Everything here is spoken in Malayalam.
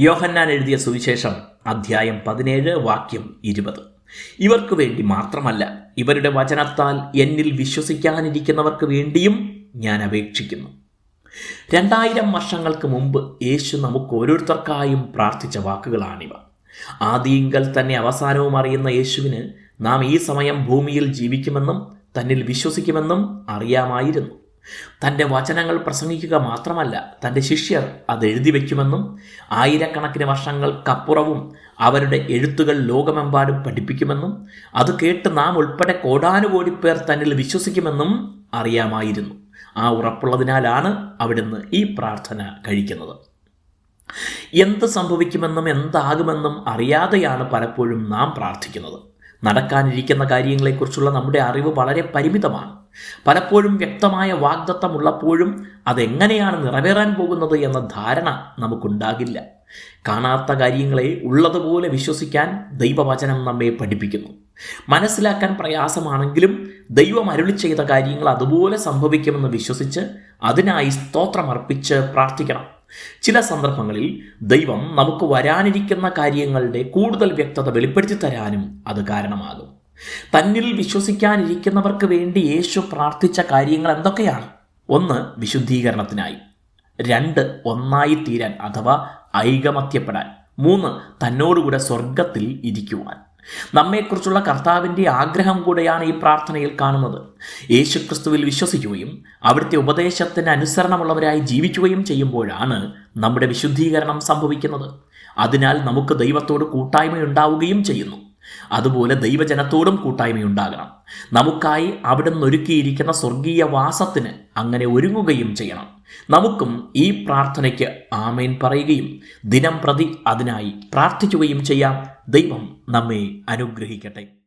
യോഹന്നാൻ എഴുതിയ സുവിശേഷം അധ്യായം പതിനേഴ് വാക്യം ഇരുപത്. ഇവർക്ക് വേണ്ടി മാത്രമല്ല ഇവരുടെ വചനത്താൽ എന്നിൽ വിശ്വസിക്കാനിരിക്കുന്നവർക്ക് വേണ്ടിയും ഞാൻ അപേക്ഷിക്കുന്നു. രണ്ടായിരം വർഷങ്ങൾക്ക് മുമ്പ് യേശു നമുക്ക് ഓരോരുത്തർക്കായും പ്രാർത്ഥിച്ച വാക്കുകളാണിവ. ആദിയിങ്കൽ തന്നെ അവസാനവും അറിയുന്ന യേശുവിന് നാം ഈ സമയം ഭൂമിയിൽ ജീവിക്കുമെന്നും തന്നിൽ വിശ്വസിക്കുമെന്നും അറിയാമായിരുന്നു. തന്റെ വചനങ്ങൾ പ്രസംഗിക്കുക മാത്രമല്ല തന്റെ ശിഷ്യർ അത് എഴുതി വയ്ക്കുമെന്നും ആയിരക്കണക്കിന് വർഷങ്ങൾക്കപ്പുറവും അവരുടെ എഴുത്തുകൾ ലോകമെമ്പാടും പഠിപ്പിക്കുമെന്നും അത് കേട്ട് നാം ഉൾപ്പെടെ കോടാനുകോടി പേർ തന്നിൽ വിശ്വസിക്കുമെന്നും അറിയാമായിരുന്നു. ആ ഉറപ്പുള്ളതിനാലാണ് അവിടുന്ന് ഈ പ്രാർത്ഥന കഴിക്കുന്നത്. എന്ത് സംഭവിക്കുമെന്നും എന്താകുമെന്നും അറിയാതെയാണ് പലപ്പോഴും നാം പ്രാർത്ഥിക്കുന്നത്. നടക്കാനിരിക്കുന്ന കാര്യങ്ങളെക്കുറിച്ചുള്ള നമ്മുടെ അറിവ് വളരെ പരിമിതമാണ്. പലപ്പോഴും വ്യക്തമായ വാഗ്ദത്തമുള്ളപ്പോഴും അതെങ്ങനെയാണ് നിറവേറാൻ പോകുന്നത് എന്ന ധാരണ നമുക്കുണ്ടാകില്ല. കാണാത്ത കാര്യങ്ങളെ ഉള്ളതുപോലെ വിശ്വസിക്കാൻ ദൈവവചനം നമ്മെ പഠിപ്പിക്കുന്നു. മനസ്സിലാക്കാൻ പ്രയാസമാണെങ്കിലും ദൈവം അരുളി ചെയ്ത കാര്യങ്ങൾ അതുപോലെ സംഭവിക്കുമെന്ന് വിശ്വസിച്ച് അതിനായി സ്തോത്രമർപ്പിച്ച് പ്രാർത്ഥിക്കണം. ചില സന്ദർഭങ്ങളിൽ ദൈവം നമുക്ക് വരാനിരിക്കുന്ന കാര്യങ്ങളുടെ കൂടുതൽ വ്യക്തത വെളിപ്പെടുത്തി തരാനും അത് കാരണമാകും. തന്നിൽ വിശ്വസിക്കാനിരിക്കുന്നവർക്ക് വേണ്ടി യേശു പ്രാർത്ഥിച്ച കാര്യങ്ങൾ എന്തൊക്കെയാണ്? ഒന്ന് വിശുദ്ധീകരണത്തിനായി. രണ്ട് ഒന്നായി തീരാൻ അഥവാ ഐകമത്യപ്പെടാൻ. മൂന്ന് തന്നോടുകൂടെ സ്വർഗത്തിൽ ഇരിക്കുവാൻ. നമ്മെക്കുറിച്ചുള്ള കർത്താവിന്റെ ആഗ്രഹം കൂടെയാണ് ഈ പ്രാർത്ഥനയിൽ കാണുന്നത്. യേശുക്രിസ്തുവിൽ വിശ്വസിക്കുകയും അവിടുത്തെ ഉപദേശത്തിന് അനുസരണമുള്ളവരായി ജീവിക്കുകയും ചെയ്യുമ്പോഴാണ് നമ്മുടെ വിശുദ്ധീകരണം സംഭവിക്കുന്നത്. അതിനാൽ നമുക്ക് ദൈവത്തോട് കൂട്ടായ്മയുണ്ടാവുകയും ചെയ്യുന്നു. അതുപോലെ ദൈവജനത്തോടും കൂട്ടായ്മയുണ്ടാകണം. നമുക്കായി അവിടുന്ന് ഒരുക്കിയിരിക്കുന്ന സ്വർഗീയ വാസത്തിന് അങ്ങനെ ഒരുങ്ങുകയും ചെയ്യണം. നമുക്കും ഈ പ്രാർത്ഥനയ്ക്ക് ആമേൻ പറയുകയും ദിനം പ്രതി അതിനായി പ്രാർത്ഥിക്കുകയും ചെയ്യാം. ദൈവം നമ്മെ അനുഗ്രഹിക്കട്ടെ.